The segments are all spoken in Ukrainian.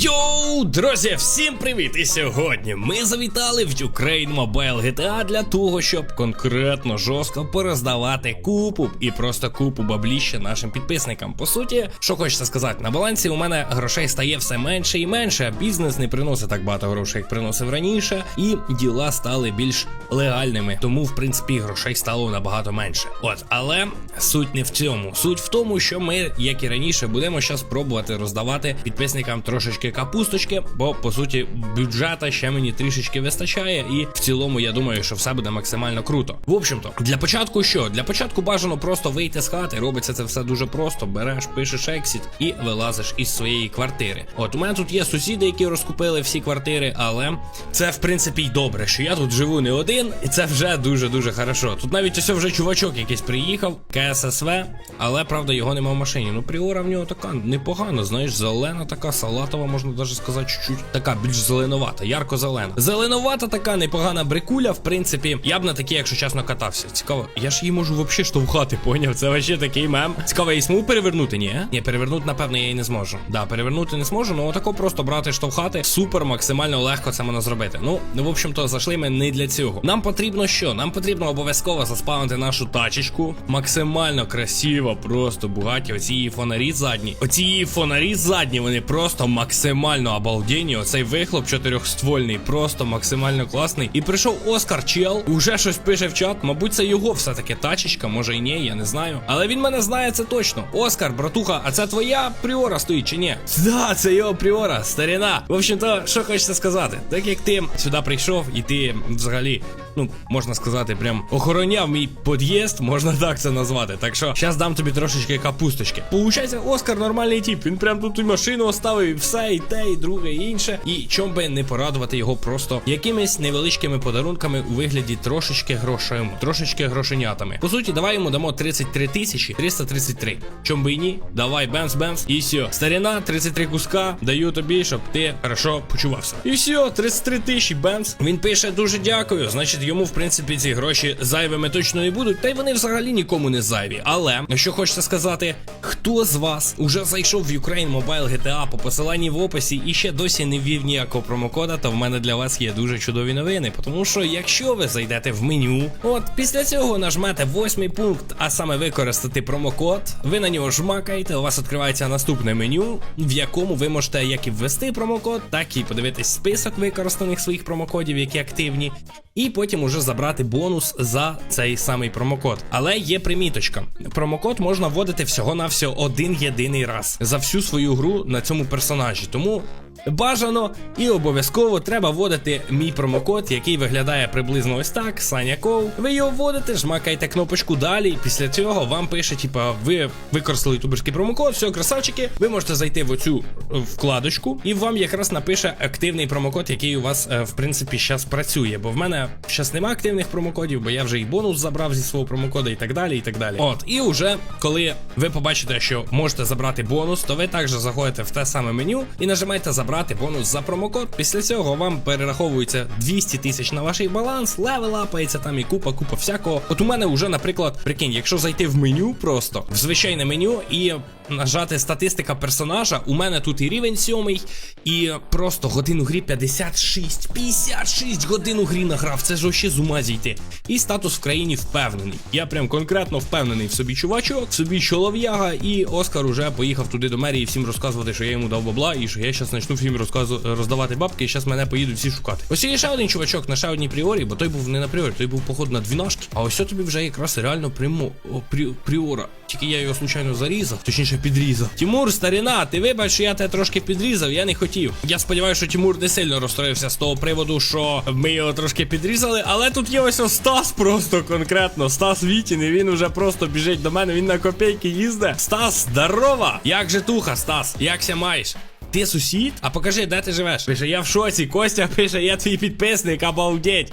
Йоу, друзі, всім привіт! І сьогодні ми завітали в Ukraine Mobile GTA для того, щоб конкретно жорстко пороздавати купу і просто купу бабліща нашим підписникам. По суті, що хочеться сказати, на балансі у мене грошей стає все менше і менше, а бізнес не приносить так багато грошей, як приносив раніше, і діла стали більш легальними. Тому, в принципі, грошей стало набагато менше. От, але суть не в цьому. Суть в тому, що ми, як і раніше, будемо зараз пробувати роздавати підписникам трошечки капусточки, бо по суті бюджета ще мені трішечки вистачає, і в цілому я думаю, що все буде максимально круто. В общем-то, для початку що? Для початку бажано просто вийти з хати. Робиться це все дуже просто. Береш, пишеш ексіт і вилазиш із своєї квартири. От у мене тут є сусіди, які розкупили всі квартири, але це в принципі й добре, що я тут живу не один, і це вже дуже дуже хорошо. Тут навіть ось вже чувачок якийсь приїхав, КССВ, але правда його нема в машині. Ну, пріора в нього така непогана, знаєш, зелена така, салатова, можна навіть сказати, чуть-чуть така більш зеленувата, ярко-зелена. Зеленувата така непогана брикуля, в принципі, я б на такій, якщо чесно, катався. Цікаво, я ж її можу взагалі штовхати, поняв? Це вообще такий мем. Цікаво, я її перевернути, ні? Ні, перевернути, напевно, я її не зможу. Да, перевернути не зможу, ну отако просто брати штовхати. Супер, максимально легко це можна зробити. Ну, в общем-то, зайшли ми не для цього. Нам потрібно що? Нам потрібно обов'язково заспавнити нашу тачечку. Максимально красиво, просто бугаті. Оці її фонарі задні. Оці її фонарі задні, вони просто максимально обалденні. Оцей вихлоп чотирьохствольний, просто максимально класний. І прийшов Оскар Чел, уже щось пише в чат. Мабуть, це його все-таки тачечка, може і ні, я не знаю. Але він мене знає це точно. Оскар, братуха, а це твоя пріора стоїть чи ні? Да, це його пріора, старіна. В общем-то, що хочеться сказати, так як ти сюди прийшов, і ти взагалі, ну, можна сказати, прям охороняв мій під'їзд, можна так це назвати. Так що зараз дам тобі трошечки капусточки. Получається, Оскар нормальний тип. Він прям тут і машину оставив, і все, і те, і друге, і інше. І чом би не порадувати його просто якимись невеличкими подарунками у вигляді трошечки грошей, трошечки грошенятами. По суті, давай йому дамо 33 тисячі 333. Чом би і ні? Давай, бемс, бемс. І все. Старіна, 33 куска. Даю тобі, щоб ти хорошо почувався. І все, 33 тисячі бемс. Він пише дуже дякую. Значить, йому, в принципі, ці гроші зайвими точно не будуть. Та й вони взагалі нікому не зайві. Але що хочеться сказати, хто з вас уже зайшов в Ukraine Mobile GTA по посиланні в описі і ще досі не ввів ніякого промокода, то в мене для вас є дуже чудові новини. Тому що якщо ви зайдете в меню, от після цього нажмете восьмий пункт, а саме використати промокод, ви на нього жмакаєте, у вас відкривається наступне меню, в якому ви можете як і ввести промокод, так і подивитись список використаних своїх промокодів, які активні. І потім уже забрати бонус за цей самий промокод. Але є приміточка. Промокод можна вводити всього-навсього один єдиний раз за всю свою гру на цьому персонажі. Тому бажано і обов'язково треба вводити мій промокод, який виглядає приблизно ось так. Саня Ков. Ви його вводите, жмакаєте кнопочку далі. І після цього вам пише, типа, ви використали ютуберський промокод, все, красавчики. Ви можете зайти в оцю е, вкладочку, і вам якраз напише активний промокод, який у вас, е, в принципі, зараз працює. Бо в мене зараз нема активних промокодів, бо я вже і бонус забрав зі свого промокода і так далі. і так далі. От, і вже коли ви побачите, що можете забрати бонус, то ви також заходите в те саме меню і нажимаєте забрати бонус за промокод. Після цього вам перераховується 200 тисяч на ваш баланс, левел апається там і купа, купа всякого. От у мене вже, наприклад, прикинь, якщо зайти в меню просто в звичайне меню і нажати статистика персонажа, у мене тут і рівень сьомий, і просто годину грі 56. 56 годин у грі награв. Це ж вообще з ума зійти. І статус в країні впевнений. Я прям конкретно впевнений в собі чувачок, в собі чолов'яга, і Оскар уже поїхав туди до мерії всім розказувати, що я йому дав бабла, і що я зараз почну всім розказу роздавати бабки, і зараз мене поїдуть всі шукати. Ось є ще один чувачок на ще одній пріорі, бо той був не на пріорі, той був походу на двінашки. А ось тобі вже якраз реально прямо прі, пріора. Тільки я його случайно зарізав, точніше підрізав. Тимур, старина, ти вибач, що я тебе трошки підрізав, я не хотів. Я сподіваюся, що Тимур не сильно розстроївся з того приводу, що ми його трошки підрізали, але тут є ось Стас просто конкретно. Стас Вітін, і він вже просто біжить до мене, він на копійки їздить. Стас, здорова! Як же туха, Стас? Якся маєш? Ти сусід? А покажи, де ти живеш. Пише, я в шоці. Костя пише, я твій підписник, обалдеть.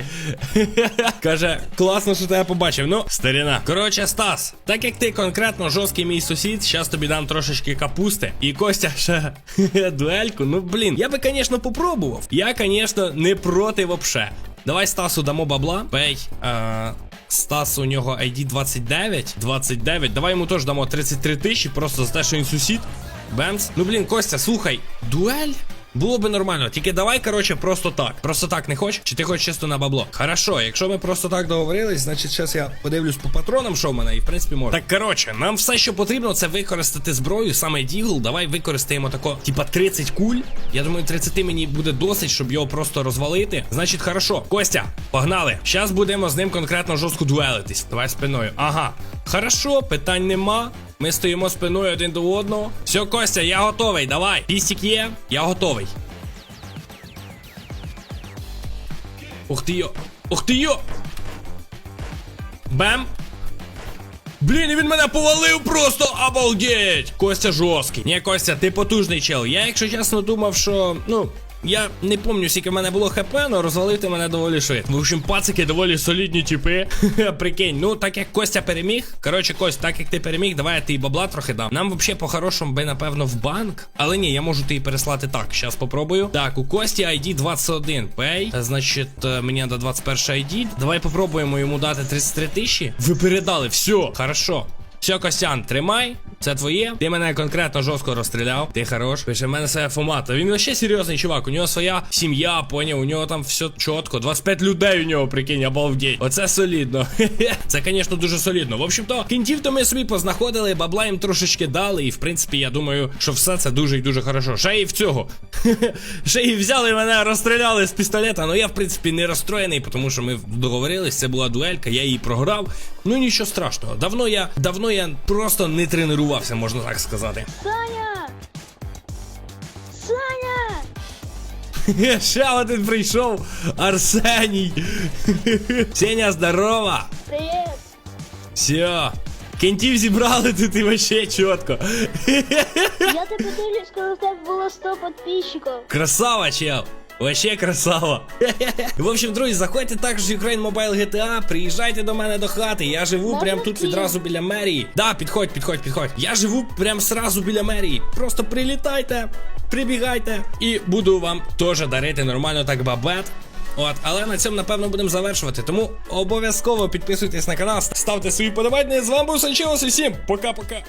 Каже, класно, що тебе побачив. Ну, старіна. Коротше, Стас, так як ти конкретно жорсткий мій сусід, зараз тобі дам трошечки капусти. І Костя ще дуельку. Ну, блін, я би, звісно, попробував. Я, звісно, не проти вообще. Давай Стасу дамо бабла. Пей. А... Стас у нього ID 29. 29. Давай йому теж дамо 33 тисячі, просто за те, що він сусід. Бемс. Ну блін, Костя, слухай, дуель? Було би нормально. Тільки давай, коротше, просто так. Просто так не хочеш? Чи ти хочеш чисто на бабло? Хорошо, якщо ми просто так договорились, значить зараз я подивлюсь по патронам, що в мене, і в принципі можна. Так, коротше, нам все, що потрібно, це використати зброю, саме дігл. Давай використаємо тако, типа 30 куль. Я думаю, 30 мені буде досить, щоб його просто розвалити. Значить, хорошо. Костя, погнали. Зараз будемо з ним конкретно жорстко дуелитись. Давай спиною. Ага. Хорошо, питань нема. Ми стоїмо спиною один до одного. Все, Костя, я готовий. Давай. Пістік є, я готовий. Ух ти йо! Ух ти йо! Бем! Блін, він мене повалив просто обалдеть! Костя жорсткий. Ні, Костя, ти потужний чел. Я, якщо чесно, думав, що. Ну. Я не пам'ятаю, скільки в мене було хп, але розвалити мене доволі швидко. В общем, пацики доволі солідні типи. Прикинь, ну так як Костя переміг. Коротше, Кость, так як ти переміг, давай я тобі бабла трохи дам. Нам взагалі по-хорошому би, напевно, в банк. Але ні, я можу тобі переслати так. Щас попробую. Так, у Кості ID 21. Пей. Значить, е, мені треба 21 ID. Давай попробуємо йому дати 33 тисячі. Ви передали, все, хорошо. Все, Костян, тримай, це твоє. Ти мене конкретно жорстко розстріляв. Ти хорош. Пише, в мене своя фомата. Він вообще серйозний чувак. У нього своя сім'я, поняв, у нього там все чітко. 25 людей у нього, прикинь, обалдеть. Оце солідно. Це, звісно, дуже солідно. В общем-то, кінтів то ми собі познаходили, бабла їм трошечки дали. І в принципі, я думаю, що все це дуже і дуже хорошо. Ще і в цього. Ще і взяли мене, розстріляли з пістолета. Ну я, в принципі, не розстроєний, тому що ми договорились, це була дуелька, я її програв. Ну нічого страшного. Давно я давно я просто не тренувався, можна так сказати. Саня! Саня! Ще один прийшов Арсеній. Сеня, здорово! Привіт! Все. Кентів зібрали тут і вообще чітко. Я тебе дивлюсь, коли в тебе було 100 підписчиків. Красава, чел. Вообще красава. В общем, друзі, заходьте також в Ukraine Mobile GTA, приїжджайте до мене до хати. Я живу прямо тут відразу біля мерії. Да, підходь, підходь, підходь. Я живу прямо сразу біля мерії. Просто прилітайте, прибігайте і буду вам теж дарити нормально так бабет. От, але на цьому напевно будемо завершувати. Тому обов'язково підписуйтесь на канал, ставте свої подобання. З вами був Санчелос і всім пока-пока.